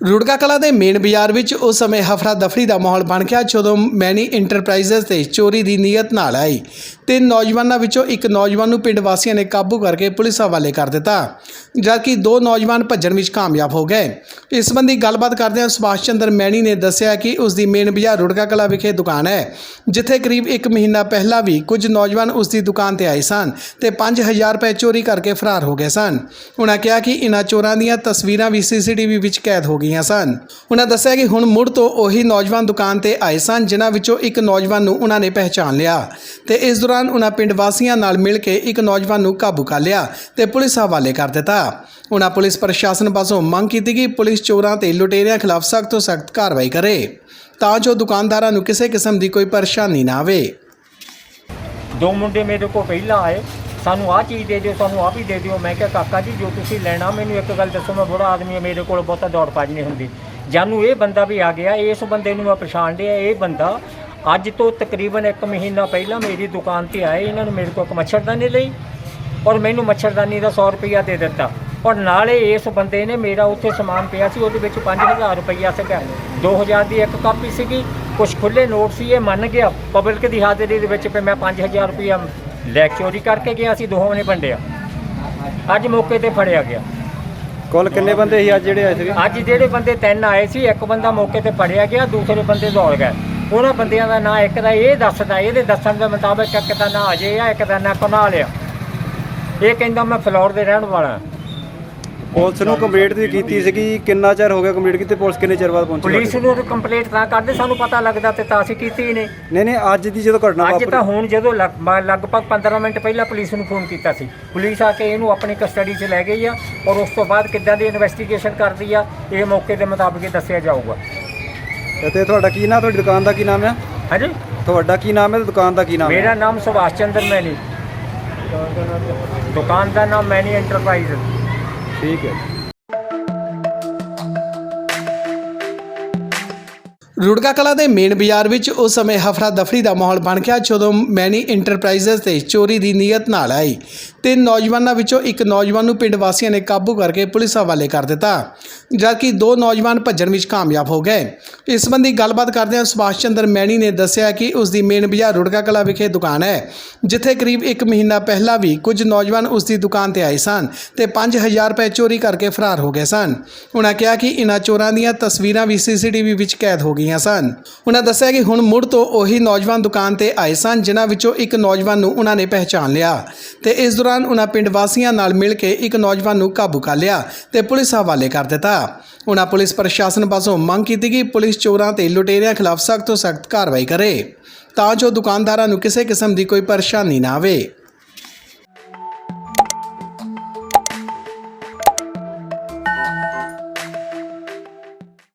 ਰੁੜਕਾ ਕਲਾ ਦੇ ਮੇਨ ਬਾਜ਼ਾਰ ਵਿੱਚ ਉਸ ਸਮੇਂ ਹਫਰਾ ਦਫਰੀ ਦਾ ਮਾਹੌਲ ਬਣ ਗਿਆ ਜਦੋਂ ਮੈਨੀ ਇੰਟਰਪ੍ਰਾਈਜ਼ਸ ਤੇ ਚੋਰੀ ਦੀ ਨੀਅਤ ਨਾਲ ਆਈ। ਤਿੰਨ ਨੌਜਵਾਨਾਂ ਵਿੱਚੋਂ ਇੱਕ ਨੌਜਵਾਨ ਨੂੰ ਪਿੰਡ ਵਾਸੀਆਂ ਨੇ ਕਾਬੂ ਕਰਕੇ ਪੁਲਿਸ ਹਵਾਲੇ ਕਰ ਦਿੱਤਾ, ਜਦਕਿ ਦੋ ਨੌਜਵਾਨ ਭੱਜਣ ਵਿੱਚ ਕਾਮਯਾਬ ਹੋ ਗਏ। ਇਸ ਸੰਬੰਧੀ ਗੱਲਬਾਤ ਕਰਦਿਆਂ ਸੁਭਾਸ਼ ਚੰਦਰ ਮੈਣੀ ਨੇ ਦੱਸਿਆ ਕਿ ਉਸ ਦੀ ਮੇਨ ਬਾਜ਼ਾਰ ਰੁੜਕਾ ਕਲਾ ਵਿਖੇ ਦੁਕਾਨ ਹੈ, ਜਿੱਥੇ ਕਰੀਬ 1 ਮਹੀਨਾ ਪਹਿਲਾਂ ਵੀ ਕੁਝ ਨੌਜਵਾਨ ਉਸ ਦੀ ਦੁਕਾਨ ਤੇ ਆਏ ਸਨ ਤੇ 5000 ਰੁਪਏ ਚੋਰੀ ਕਰਕੇ ਫਰਾਰ ਹੋ ਗਏ ਸਨ। ਉਹਨਾਂ ਕਿਹਾ ਕਿ ਇਨ੍ਹਾਂ ਚੋਰਾਂ ਦੀਆਂ ਤਸਵੀਰਾਂ ਵੀ ਸੀਸੀਟੀਵੀ ਵਿੱਚ ਕੈਦ ਹੋ ਗਈਆਂ ਸਨ। ਉਹਨਾਂ ਦੱਸਿਆ ਕਿ ਹੁਣ ਮੁੜ ਤੋਂ ਉਹੀ ਨੌਜਵਾਨ ਦੁਕਾਨ ਤੇ ਆਏ ਸਨ, ਜਿਨ੍ਹਾਂ ਵਿੱਚੋਂ ਇੱਕ ਨੌਜਵਾਨ ਨੂੰ ਉਹਨਾਂ ਨੇ ਪਹਿਚਾਣ ਲਿਆ ਤੇ ਇਸ ਦੌਰਾਨ ਉਹਨਾਂ ਪਿੰਡ ਵਾਸੀਆਂ ਨਾਲ ਮਿਲ ਕੇ ਇੱਕ ਨੌਜਵਾਨ ਨੂੰ ਕਾਬੂ ਕਰ ਲਿਆ ਤੇ ਪੁਲਿਸ ਹਵਾਲੇ ਕਰ ਦਿੱਤਾ। ਉਹਨਾਂ ਪੁਲਿਸ ਪ੍ਰਸ਼ਾਸਨ ਪਾਸੋਂ ਮੰਗ ਕੀਤੀ ਕਿ ਪੁਲਿਸ ਚੋਰਾਂ ਤੇ ਲੁਟੇਰਿਆਂ ਖਿਲਾਫ ਸਖਤ ਤੋਂ ਸਖਤ ਕਾਰਵਾਈ ਕਰੇ ਤਾਂ ਜੋ ਦੁਕਾਨਦਾਰਾਂ ਨੂੰ ਕਿਸੇ ਕਿਸਮ ਦੀ ਕੋਈ ਪਰੇਸ਼ਾਨੀ ਨਾ ਆਵੇ। ਦੋ ਮੁੰਡੇ ਮੇਰੇ ਕੋਲ ਪਹਿਲਾਂ ਆਏ, ਸਾਨੂੰ ਆਹ ਚੀਜ਼ ਦੇ ਦਿਓ, ਸਾਨੂੰ ਆਹ ਵੀ ਦੇ ਦਿਓ। ਮੈਂ ਕਿਹਾ, ਕਾਕਾ ਜੀ, ਜੋ ਤੁਸੀਂ ਲੈਣਾ, ਮੈਨੂੰ ਇੱਕ ਗੱਲ ਦੱਸੋ, ਮੈਂ ਬੜਾ ਆਦਮੀ ਹਾਂ, ਮੇਰੇ ਕੋਲ ਬਹੁਤਾ ਦੌੜ ਭੱਜ ਨਹੀਂ ਹੁੰਦੀ। ਜਾਨੂੰ ਇਹ ਬੰਦਾ ਵੀ ਆ ਗਿਆ, ਇਸ ਬੰਦੇ ਨੂੰ ਮੈਂ ਪਛਾਣ ਲਿਆ, ਇਹ ਬੰਦਾ ਅੱਜ ਤੋਂ ਤਕਰੀਬਨ 1 ਮਹੀਨਾ ਪਹਿਲਾਂ ਮੇਰੀ ਦੁਕਾਨ ਤੇ ਆਏ ਇਹਨਾਂ ਨੇ ਮੇਰੇ ਕੋਲ ਇੱਕ ਮੱਛਰਦਾਨੀ ਲਈ ਔਰ ਮੈਨੂੰ ਮੱਛਰਦਾਨੀ ਦਾ 100 ਰੁਪਇਆ ਦੇ ਦਿੱਤਾ। ਔਰ ਨਾਲੇ ਇਸ ਬੰਦੇ ਨੇ ਮੇਰਾ ਉੱਥੇ ਸਮਾਨ ਪਿਆ ਸੀ ਉਹਦੇ ਵਿੱਚ 5000 ਰੁਪਇਆ ਸੀਗਾ। 2000 ਦੀ ਇੱਕ ਕਾਪੀ ਸੀਗੀ ਕੁਝ ਖੁੱਲੇ ਨੋਟ ਸੀ ਇਹ ਮੰਨ ਗਿਆ। ਪਬਲਿਕ ਦੀ ਹਾਜ਼ਰੀ ਦੇ ਵਿੱਚ ਮੈਂ 5000 ਰੁਪਇਆ ਲੈ ਚੋਰੀ ਕਰਕੇ ਗਿਆ ਸੀ ਦੋਹਾਂ ਨੇ ਵੰਡਿਆ। ਅੱਜ ਮੌਕੇ ਤੇ ਫੜਿਆ ਗਿਆ। ਕੁੱਲ ਕਿੰਨੇ ਬੰਦੇ ਸੀ ਅੱਜ ਜਿਹੜੇ ਆਏ ਸੀਗੇ? ਅੱਜ ਜਿਹੜੇ ਬੰਦੇ ਤਿੰਨ ਆਏ ਸੀ ਇੱਕ ਬੰਦਾ ਮੌਕੇ ਤੇ ਫੜਿਆ ਗਿਆ ਦੂਸਰੇ ਬੰਦੇ ਦੌੜ ਗਏ। ਉਹਨਾਂ ਬੰਦਿਆਂ ਦਾ ਨਾਂ ਇੱਕ ਦਾ ਇਹ ਦੱਸਦਾ ਇਹਦੇ ਦੱਸਣ ਦੇ ਮੁਤਾਬਕ ਇੱਕ ਦਾ ਨਾਂ ਅਜੇ ਆ ਇੱਕ ਦਾ ਨਾਂ ਕੁਨਾਲ ਆ। ਇਹ ਕਹਿੰਦਾ ਮੈਂ ਫਲੋਰ ਦੇ ਰਹਿਣ ਵਾਲਾ। ਪੁਲਿਸ ਨੂੰ ਕੰਪਲੀਟ ਦੀ ਕੀਤੀ ਸੀਗੀ ਕਿੰਨਾ ਚਿਰ ਹੋ ਗਿਆ ਕੰਪਲੀਟ ਕੀਤੀ ਪੁਲਿਸ ਕਿੰਨੇ ਚਿਰ ਬਾਅਦ ਪਹੁੰਚੀ ਪੁਲਿਸ ਨੂੰ ਕੰਪਲੇਂਟ ਤਾਂ ਕਰਦੇ ਸਾਨੂੰ ਪਤਾ ਲੱਗਦਾ ਤੇ ਤਾਂ ਅਸੀਂ ਕੀਤੀ ਹੀ ਨਹੀਂ ਨਹੀਂ ਨਹੀਂ ਅੱਜ ਦੀ ਜਦੋਂ ਘਟਨਾ ਅੱਜ ਤਾਂ ਹੁਣ ਜਦੋਂ ਲਗਭਗ 15 ਮਿੰਟ ਪਹਿਲਾਂ ਪੁਲਿਸ ਨੂੰ ਫੋਨ ਕੀਤਾ ਸੀ। ਪੁਲਿਸ ਆ ਕੇ ਇਹਨੂੰ ਆਪਣੀ ਕਸਟਡੀ 'ਚ ਲੈ ਗਈ ਆ ਔਰ ਉਸ ਤੋਂ ਬਾਅਦ ਕਿੱਦਾਂ ਦੀ ਇਨਵੈਸਟੀਗੇਸ਼ਨ ਕਰਦੀ ਆ ਇਹ ਮੌਕੇ ਦੇ ਮੁਤਾਬਕ ਹੀ ਦੱਸਿਆ ਜਾਊਗਾ। ਤੇ ਤੁਹਾਡਾ ਕੀ ਨਾਮ ਤੁਹਾਡੀ ਦੁਕਾਨ ਦਾ ਕੀ ਨਾਮ ਹੈ ਹਾਂਜੀ। ਤੁਹਾਡਾ ਕੀ ਨਾਮ ਹੈ ਤੇ ਦੁਕਾਨ ਦਾ ਕੀ ਨਾਮ ਮੇਰਾ ਨਾਮ ਸੁਭਾਸ਼ ਚੰਦਰ ਮੈਨੀ। ਦੁਕਾਨ ਦਾ ਨਾਮ ਮੈਨੀ ਐਂਟਰਪ੍ਰਾਈਜ਼। ਠੀਕ ਹੈ। ਰੁੜਕਾ ਕਲਾ ਦੇ ਮੇਨ ਬਾਜ਼ਾਰ ਵਿੱਚ ਉਸ ਸਮੇਂ ਹਫਰਾ ਦਫਰੀ ਦਾ ਮਾਹੌਲ ਬਣ ਗਿਆ ਜਦੋਂ ਮੈਨੀ ਇੰਟਰਪ੍ਰਾਈਜ਼ਸ ਤੇ ਚੋਰੀ ਦੀ ਨੀਅਤ ਨਾਲ ਆਈ ਤਿੰਨ ਨੌਜਵਾਨਾਂ ਵਿੱਚੋਂ ਇੱਕ ਨੌਜਵਾਨ ਨੂੰ ਪਿੰਡ ਵਾਸੀਆਂ ਨੇ ਕਾਬੂ ਕਰਕੇ ਪੁਲਿਸ ਹਵਾਲੇ ਕਰ ਦਿੱਤਾ, ਜਦਕਿ ਦੋ ਨੌਜਵਾਨ ਭੱਜਣ ਵਿੱਚ ਕਾਮਯਾਬ ਹੋ ਗਏ। ਇਸ ਸੰਬੰਧੀ ਗੱਲਬਾਤ ਕਰਦਿਆਂ ਸੁਭਾਸ਼ ਚੰਦਰ ਮੈਣੀ ਨੇ ਦੱਸਿਆ ਕਿ ਉਸ ਦੀ ਮੇਨ ਬਾਜ਼ਾਰ ਰੁੜਕਾ ਕਲਾ ਵਿਖੇ ਦੁਕਾਨ ਹੈ, ਜਿੱਥੇ ਕਰੀਬ 1 ਮਹੀਨਾ ਪਹਿਲਾਂ ਵੀ ਕੁਝ ਨੌਜਵਾਨ ਉਸ ਦੀ ਦੁਕਾਨ ਤੇ ਆਏ ਸਨ ਤੇ 5000 ਰੁਪਏ ਚੋਰੀ ਕਰਕੇ ਫਰਾਰ ਹੋ ਗਏ ਸਨ। ਉਹਨਾਂ ਕਿਹਾ ਕਿ ਇਨ੍ਹਾਂ ਚੋਰਾਂ ਦੀਆਂ ਤਸਵੀਰਾਂ ਵੀ ਸੀਸੀਟੀਵੀ ਵਿੱਚ ਕੈਦ ਹੋ ਗਈਆਂ ਸਨ। ਉਹਨਾਂ ਦੱਸਿਆ ਕਿ ਹੁਣ ਮੁੜ ਤੋਂ ਉਹੀ ਨੌਜਵਾਨ ਦੁਕਾਨ ਤੇ ਆਏ ਸਨ, ਜਿਨ੍ਹਾਂ ਵਿੱਚੋਂ ਇੱਕ ਨੌਜਵਾਨ ਨੂੰ ਉਹਨਾਂ ਨੇ ਪਹਿਚਾਣ ਲਿਆ ਤੇ ਇਸ ਦੌਰਾਨ ਉਹਨਾਂ ਪਿੰਡ ਵਾਸੀਆਂ ਨਾਲ ਮਿਲ ਕੇ ਇੱਕ ਨੌਜਵਾਨ ਨੂੰ ਕਾਬੂ ਕਰ ਲਿਆ ਤੇ ਪੁਲਿਸ ਹਵਾਲੇ ਕਰ ਦਿੱਤਾ। ਉਹਨਾਂ ਪੁਲਿਸ ਪ੍ਰਸ਼ਾਸਨ ਪਾਸੋਂ ਮੰਗ ਕੀਤੀ ਕਿ ਪੁਲਿਸ ਚੋਰਾਂ ਤੇ ਲੁਟੇਰਿਆਂ ਖਿਲਾਫ ਸਖਤ ਤੋਂ ਸਖਤ ਕਾਰਵਾਈ ਕਰੇ ਤਾਂ ਜੋ ਦੁਕਾਨਦਾਰਾਂ ਨੂੰ ਕਿਸੇ ਕਿਸਮ ਦੀ ਕੋਈ ਪਰੇਸ਼ਾਨੀ ਨਾ ਆਵੇ।